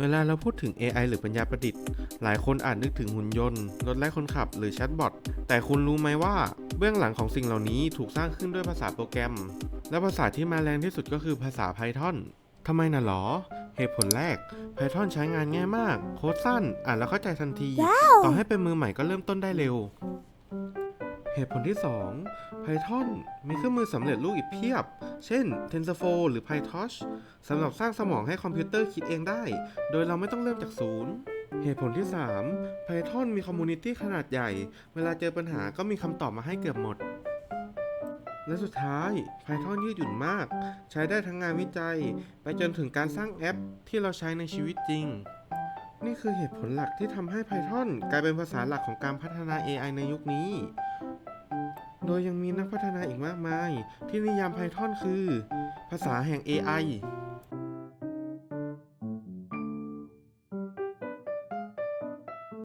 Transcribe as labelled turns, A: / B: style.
A: เวลาเราพูดถึง AI หรือปัญญาประดิษฐ์ หลายคนอาจนึกถึงหุ่นยนต์ รถไร้คนขับ หรือแชทบอท แต่คุณรู้ไหมว่า เบื้องหลังของสิ่งเหล่านี้ถูกสร้างขึ้นด้วยภาษาโปรแกรม และภาษาที่มาแรงที่สุดก็คือภาษา Python ทำไมน่ะหรอ เหตุผลแรก Python ใช้งานง่ายมาก โค้ดสั้น อ่านแล้วเข้าใจทันที ต่อให้เป็นมือใหม่ก็เริ่มต้นได้เร็ว เหตุผลที่ 2 Python มีเครื่องมือสำเร็จรูปอีกเพียบ เช่น TensorFlow หรือ PyTorch สำหรับสร้างสมองให้คอมพิวเตอร์คิดเองได้ โดยเราไม่ต้องเริ่มจากศูนย์เหตุผลที่ 3 Python มีคอมมูนิตี้ขนาดใหญ่ เวลาเจอปัญหาก็มีคำตอบมาให้เกือบหมด และสุดท้าย Python ยืดหยุ่นมาก ใช้ได้ทั้งงานวิจัย ไปจนถึงการสร้างแอปที่เราใช้ในชีวิตจริง นี่คือเหตุผลหลักที่ทำให้ Python กลายเป็นภาษาหลักของการพัฒนา AI ในยุคนี้ โดยยังมีนักพัฒนาอีกมากมาย ที่นิยามไพทอนคือ ภาษาแห่ง AI